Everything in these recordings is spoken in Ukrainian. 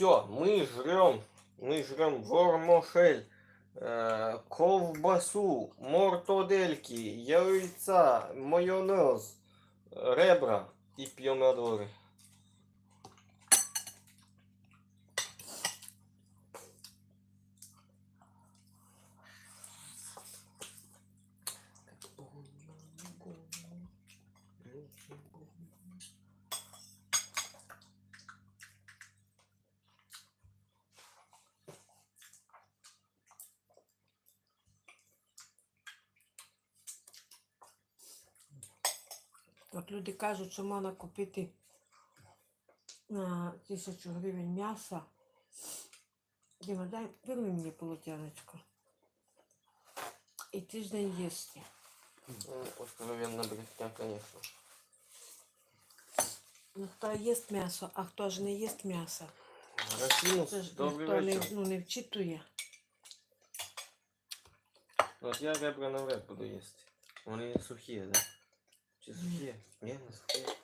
Все, мы жрем, мы жрем вормошель, э, ковбасу, мортодельки, яйца, майонез, ребра и помидоры. От люди кажуть, що можна купити на тисячу гривень м'яса. Діма, дай вирви мені полотяночко. І тиждень їсти. Ну, Откровенно брехня, конечно. Ну хто їсть м'ясо, а хто ж не їсть м'ясо. Це ж добрый ніхто не, вечер. ну, не вчитує. Вот я ребра навряд буду есть. Вони сухие, да? Чи сухие? Ні, не сухие.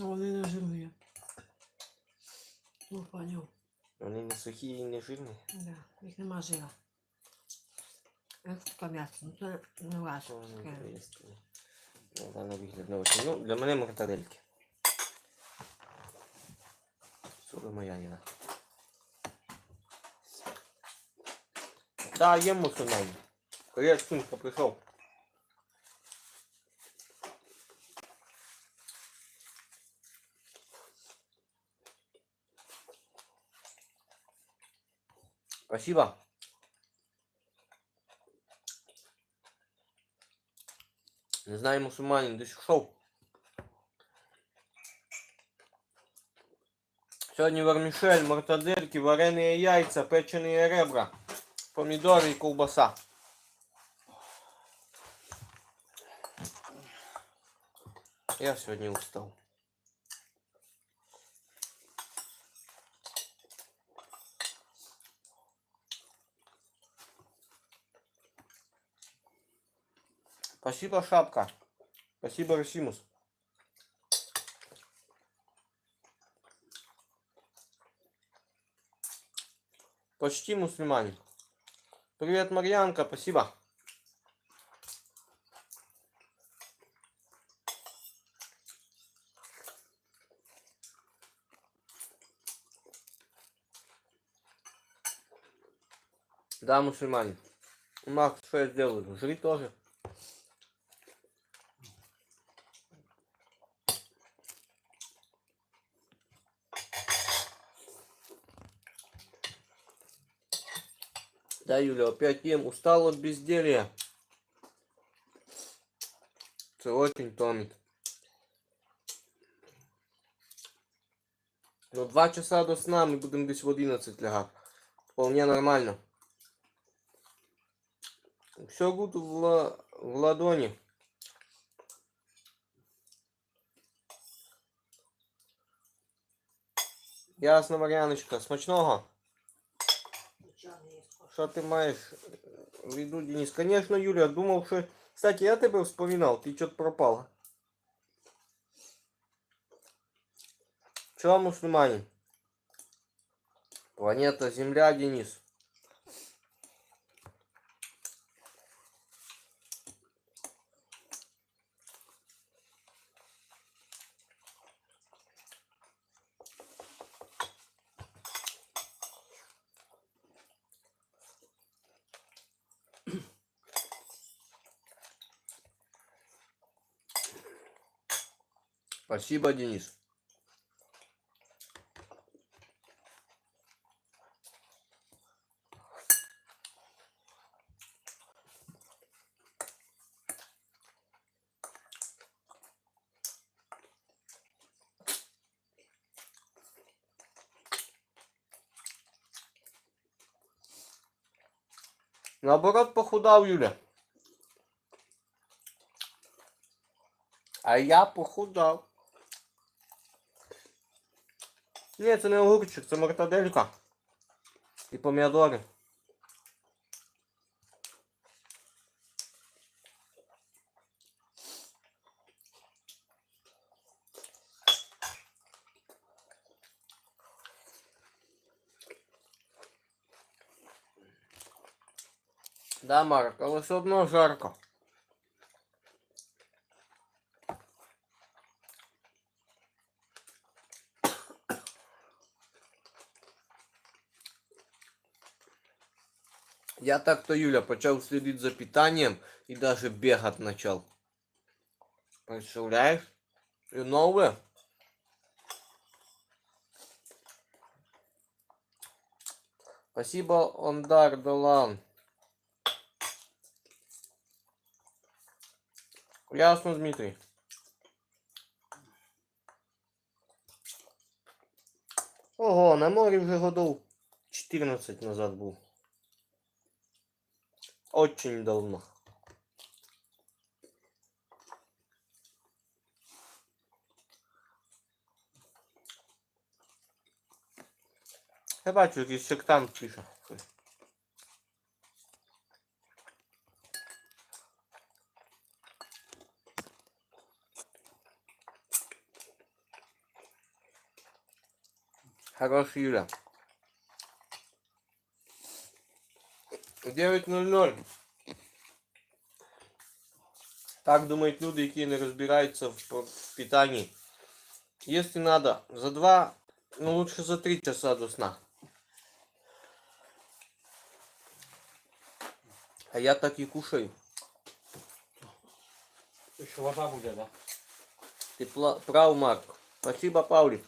А вони не жирні. Ну, поняв. Вони не сухі і не жирні. Да, їх нема жира. Як м'ясо, ну це не важко. Що вони таке. буду? На вигляд не очень. Ну, для мене мартадельки. Сука моя їда. Да, ем мусульман. Привет, Сумка пришел. Спасибо. Не знаю, мусульманин десь ушел. Сьогодні вермішель, мортадельки, варені яйця, печені ребра, помідори і ковбаса. Я сьогодні устав. Спасибо, шапка. Спасибо, Расимус. Почти мусульманин. Привет, Марьянка, спасибо. Да, мусульманин. Макс, что я сделаю? Жри тоже. Да, Юля, опять ем. Устал от безделья. Це очень томит. Ну, два часа до сна ми будемо десь в 11 лягати. Вполне нормально. Все буде в, в ладоні. Ясно, Мар'яночка. Смачного. Що ти маєш в виду, Денис? Конечно, Юля, думав, що... Кстати, я тебе вспоминал, ти что-то пропала. Чего, мусульманин? Планета Земля, Денис. Спасибо, Денис. Наоборот, похудал Юля. А я похудав. Нет, це не огурчик, це мортаделька. І помідори. Да, Марк, але все одно жарко. Я так-то, Юля, почав слідити за питанням і даже бегать начал. Представляешь? И новое. Спасибо, Ондар Долан. Ясно, Дмитрий. Ого, на морі вже годов 14 назад був. Очень давно. Я бачу, якийсь сектант пише. щось. Хорош, Юля. 9.00. Так думають люди, які не розбираються в питанні. Если надо, за два, ну лучше за три часа до сна. А я так и кушаю. Ще вода буде, да? Ты прав, Марк. Спасибо, Павлик.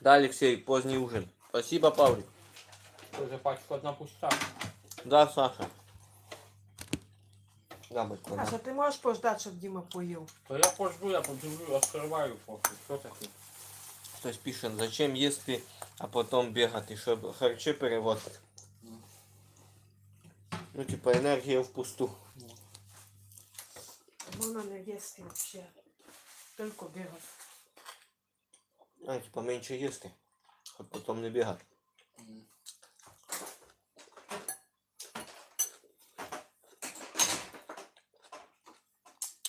Да, Алексей, поздний ужин. Спасибо, Павлик. Вже пачка одна пуста. Да, Саша. Да, батько, да. Саша, ти можеш пождати, щоб Діма поїв? То я пожду, я подивлю, відкриваю поки. Що таке? Хтось пише, зачем їсти, а потом бігати, щоб харчі перевозити. Ну, типа, енергія впусту. Можна не їсти взагалі. Тільки бігати. А, типа, менше їсти, щоб потім не бігати.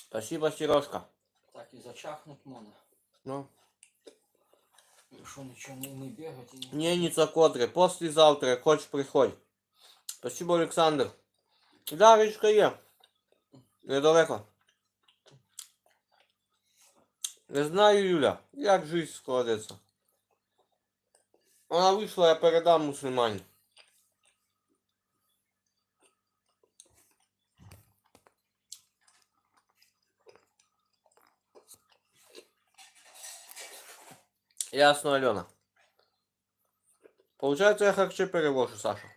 Спасибо, Сережка. Так і зачахнуть можна. Ну, Якщо нічого не, не бігати і... Ненница Котре, послезавтра, хочешь приходь. Спасибо, Олександр. Да, річка є. Недалеко. Не знаю, Юля, як жизнь складеться. Вона вийшла, я передам мусульмані. Ясно, Алена. Получается, я харчи перевожу, Саша.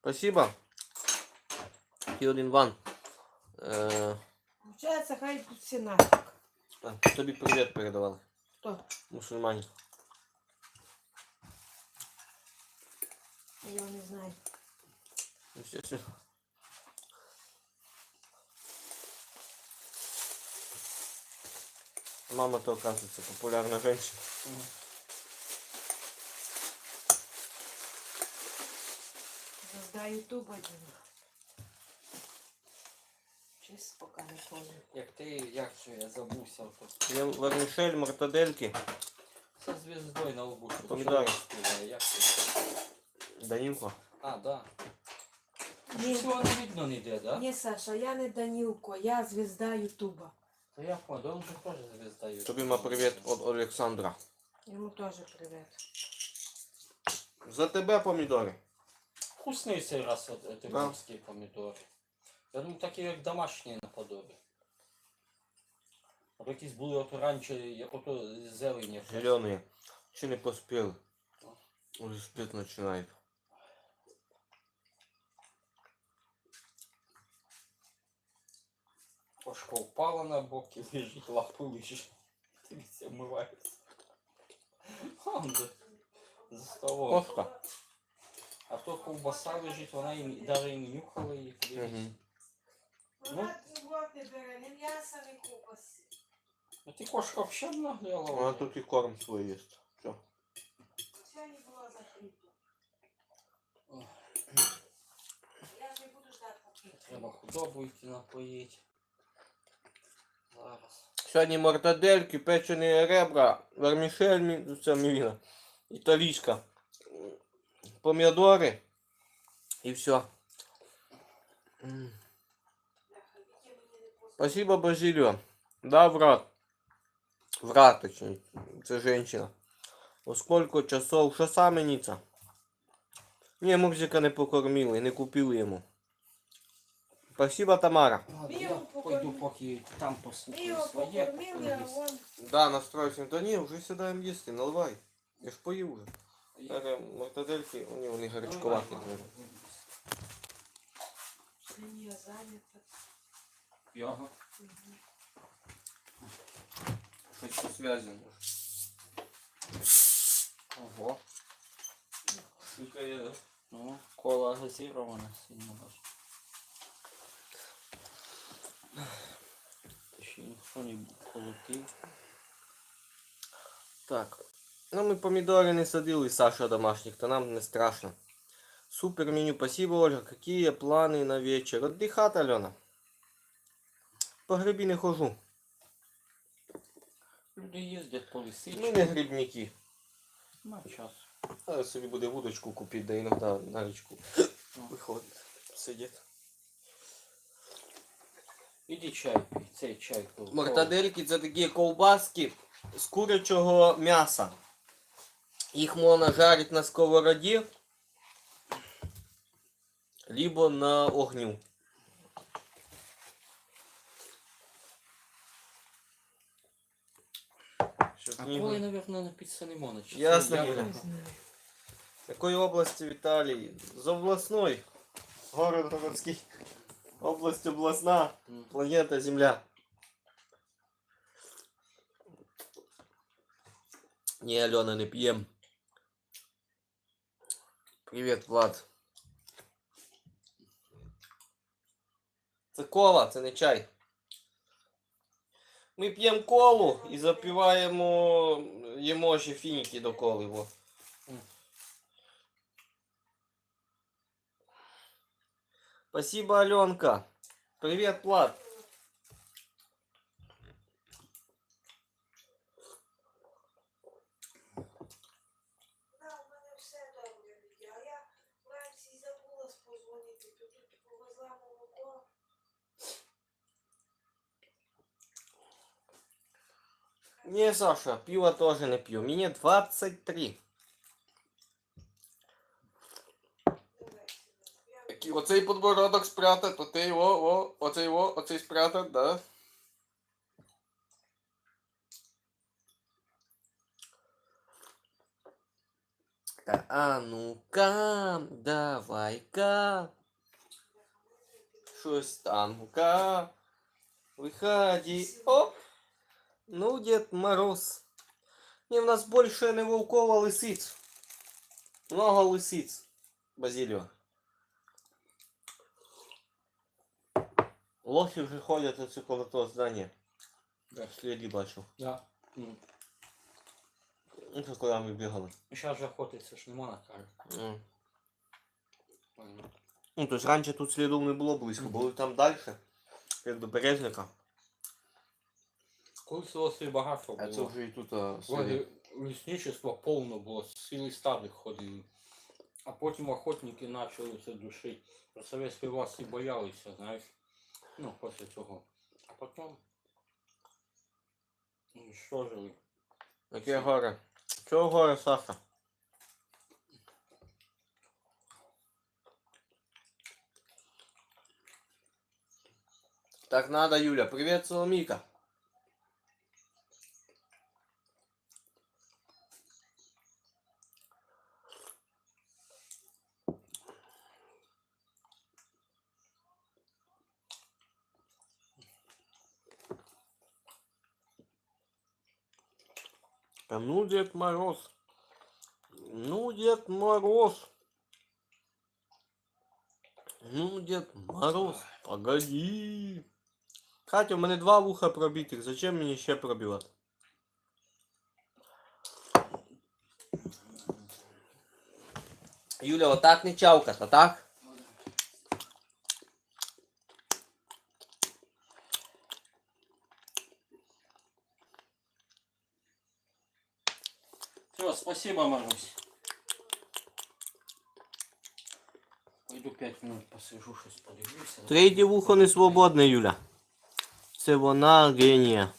Спасибо. І один ван. Е, Получається, хай йдуть всі нафіг. а, тобі привіт передавали. Хто? Мусульмані. Я його не знаю. Естественно. Мама-то, оказывается, популярная женщина. Звезда Ютуба Діма. Чись поки не помню. Як ти, як же я забувся, то Я вермишель, мартадельки. со звіздою на лбу. що Помідори. що співає, Як ти? Данилко. А, да. Ні. Всього не видно ніде, да? Ні, Саша, я не Данілко, я звезда Ютуба. То я понял, он же теж звізда. Тобі ма привіт від Олександра. Йому теж привіт. За тебе помідори. Вкусний цей раз от, от, Да. морські помідори. Я думаю, такі як домашні наподобі. А якісь були от раніше, як ото зелені. Зеленые. Ще не поспіли. Уже спит починає. Кошка упала на бок і лежить, лапи лежить. Дивіться, вмивається. Он де. За столом. Кошка. А то ковбаса лежить, вона і навіть і не нюхала її. Угу. Вона його не бере, ні м'яса, ні купаси. Ну ти кошка взагалі нагляла. Вона тут і корм свій є. Все. Все не було закрито. Ох. Я ж не буду ждати поки. Треба худобу йти напоїти. Сьогодні мортадельки, печені ребра, вермішель, мі- це мівіна, італійська, помідори, И все. Спасибо, Базилио. Да, брат. Врат, точнее. Це женщина. О сколько часов? Що саме Ніца? Ні, мурзика не покормили, не купили йому. Спасибо, Тамара. Ладно, я пойду поки там Ми послухаю його своє. покормили, а он Да, настроївся. Да ні, вже сідаємо їсти, наливай. Я ж поїв уже. Я- Зараз мортадельки, вони, вони гарячкуваті. Давай, дуже. Його. Щось по зв'язі може. Ого. Скільки є. Ну, кола газирована сильно даже. Не полетів. Так. Ну, ми помідори не садили, Саша домашніх, то нам не страшно. Супер меню, спасибо, Ольга. Какие планы на вечер? Отдыхать, Алена. По грибі не хожу. Люди їздять по лисичку. Ну, не грибники. На час. А собі буде вудочку купити, да іноді на річку виходить. Сидить. Іди чай цей чай. Мортадельки це такі ковбаски з курячого м'яса. Їх можна жарити на сковороді, либо на огню. А коли, наверное, написано не можна. Ясно, я. Знаю. Якої області в Італії? З обласної. Город городський. Область обласна. Планета Земля. Не, Алена, не пьем. Привет, Влад. Це кола, це не чай. Ми п'ємо колу і запиваємо, їмо ще фініки до коли. Во. То тут повезла молоко. Не, Саша, пиво тоже не пью. Мне 23. Який оцей подбородок спрятать, оцей во, во, оцей во, оцей спрятать, да? Та, а ну-ка, давай-ка. Щось там, ну-ка. Виходи, оп. Ну, Дед Мороз. Не, у нас больше не волкова а лисиц. Много лисиц. Базилио. Лохи вже ходять оце коло того здання. Да. Сліді бачу. Да. М. Ну, це коли ми бігали. Зараз же охотиться ж нема на карі. М. Ну, то есть раніше тут слідів не було близько, Мгм. були там далі, як до Березника. Колись лосів багато А це було. вже і тут а, сліди. Вроде лісничество повно було, цілі стади ходили. А потім охотники почали це душити. Про совєтські власті боялися, знаєш. Ну, після цього. А потім уничтожили. Яке горе? Чого горе, Саша? Так надо, Юля. Привет, Соломика. Ну, Дед Мороз. Ну, Дед Мороз. Ну, Дед Мороз, погоди. Катя, у мене два вуха пробитих. Зачем мені ще пробивати? Юля, отак не чавката, так? Все, спасибо, Марусь. Піду 5 минут посижу, щось подивлюся. Третє вухо не свободне, Юля. Це вона генія.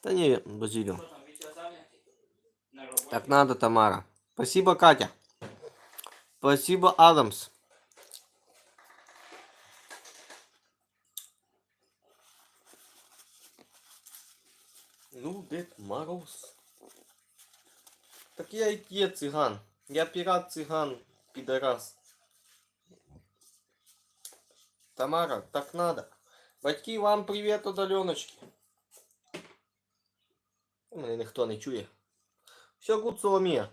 Та ні, Базиліо. Що там, Вітя зайнятий? На роботі? Так надо, Тамара. Спасибо, Катя. Спасибо, Адамс. Ну, Дед Мороз. Так я и є циган. Я пират циган, пидорас. Тамара, так надо. Батьки, вам привет от Альоночки. Мене ніхто не чує. Все гуд, Соломія.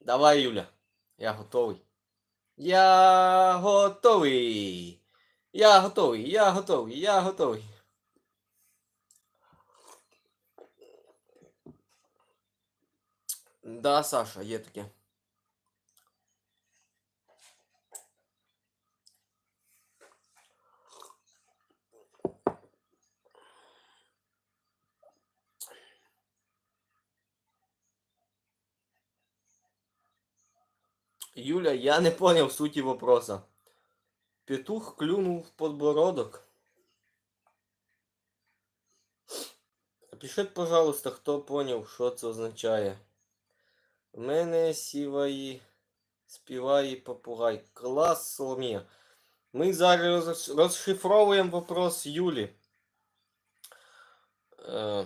Давай, Юля. Я готовий. Я готовий. Я готовий, я готовий, я готовий. Да, Саша, є таке. Юля, я не понял сути вопроса. Петух клюнул в подбородок. Напишіть, пожалуйста, хто поняв, що це означає. В мене сіває, співає попугай. Клас, Соломія. Ми зараз розшифровуємо вопрос Юлі. Е,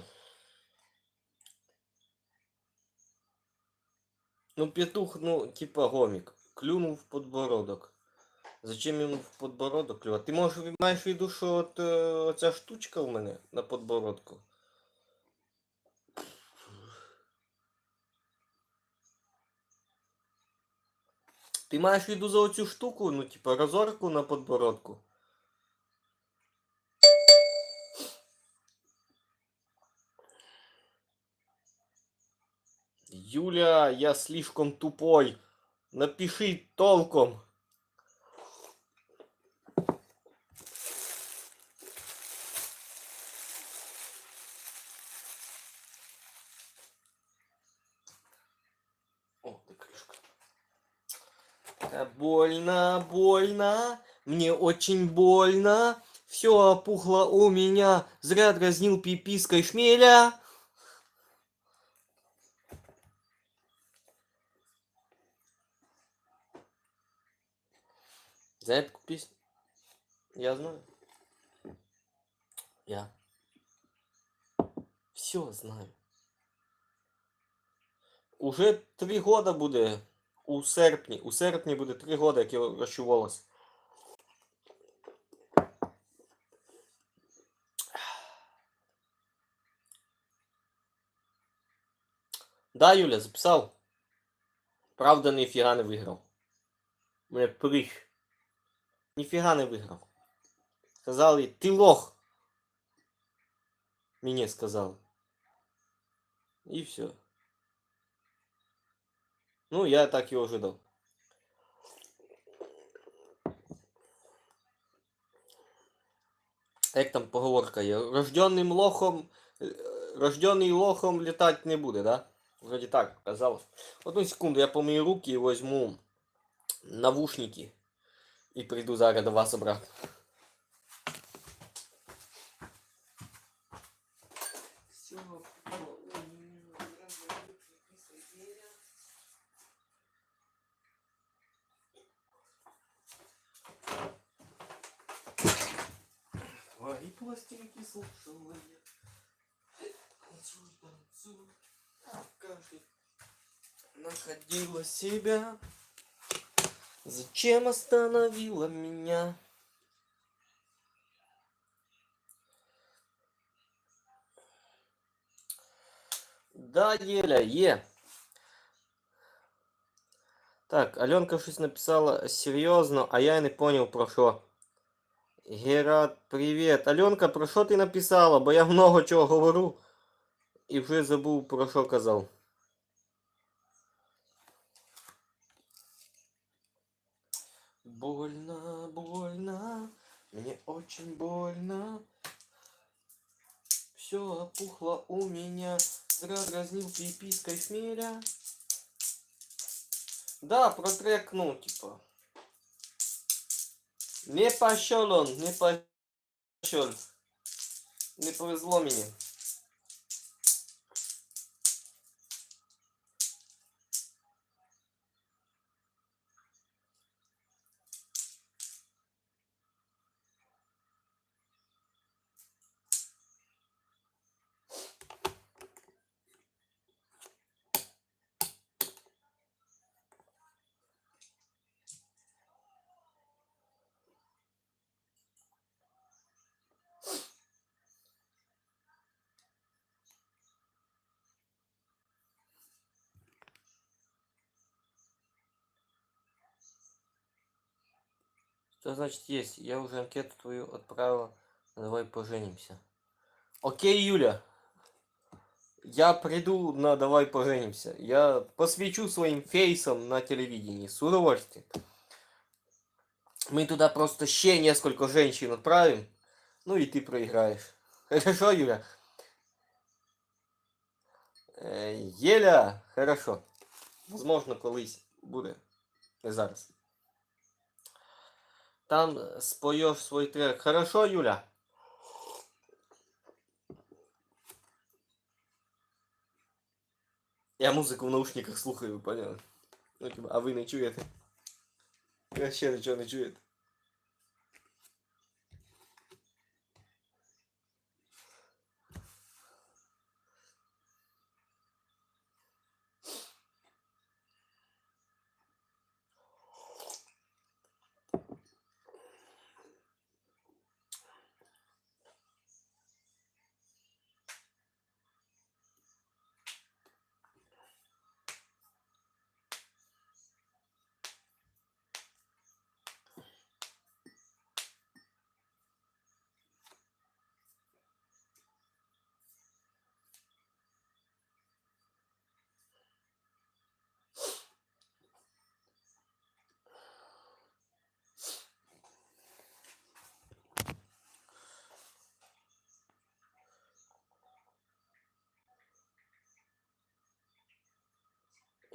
Ну, петух, ну, типа гомик. Клюнув в подбородок. Зачем йому в подбородок клювати? Ти можеш маєш в виду, що от, е, оця штучка у мене на подбородку? Ти маєш в виду за оцю штуку, ну, типа розорку на подбородку? Юля, я слишком тупой. Напиши толком. О, ты крышка. Да больно, больно, мне очень больно. Все опухло у меня, зря дразнил пипиской шмеля. Знаешь такую песню? Я знаю. Я. Все знаю. Уже три года буде у серпні. У серпні буде три года, як я рощу волос. Да, Юля, записав. Правда, ніфіга не виграв. Мене прих. Ніфіга не виграв. Сказали, ти лох. Мені сказали. І все. Ну, я так і ожидав. Як там поговорка є? Рожденним лохом. е, Рожденный лохом летать не буде, да? Вроде так казалось. Одну секунду, я помию руки і возьму навушники. І прийду зараз до вас обратно. Твои пластинки слушала я. Танцуй, танцуй. В каждой находила себя. Зачем остановила меня? Да, Еля, є. Так, Альонка щось написала серйозно, а я не понял про що. Герат, привіт. Альонка, про що ти написала? Бо я много чого говорю і вже забув про що казав. Больно, больно, мне очень больно. Все, опухло у меня. Зря дразнил пипиской хмеля. Да, про трек, ну, типа. Не пошел он, не пошел. Не повезло мне. Что значит есть? Я уже анкету твою отправила. Давай поженимся. Окей, Юля. Я приду на давай поженимся. Я посвечу своим фейсом на телевидении. С удовольствием. Мы туда просто ще несколько женщин отправим. Ну и ты проиграешь. Хорошо, Юля? Е, Єля, хорошо. Возможно, колись буде. Не зараз Там э, споешь свой трек. Хорошо, Юля? Я музику в наушниках слухаю, поняли? Ну, типа, а ви не чуєте? Я ще нічого не чуєте.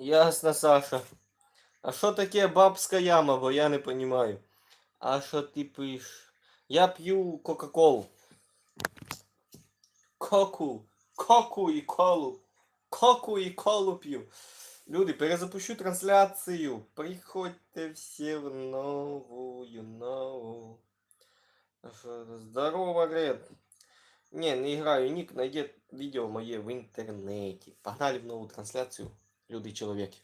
Ясно, Саша. А що таке бабська яма, бо я не понимаю. А що ти пиш? Я п'ю Кока-Колу. Коку. Коку і колу. Коку і колу п'ю. Люди, перезапущу трансляцію. Приходьте всі в новую нову. Що? Здорово, Ред. Не, не играю. Ник найдет видео моє в интернете. Погнали в нову трансляцію. Люди чоловіки.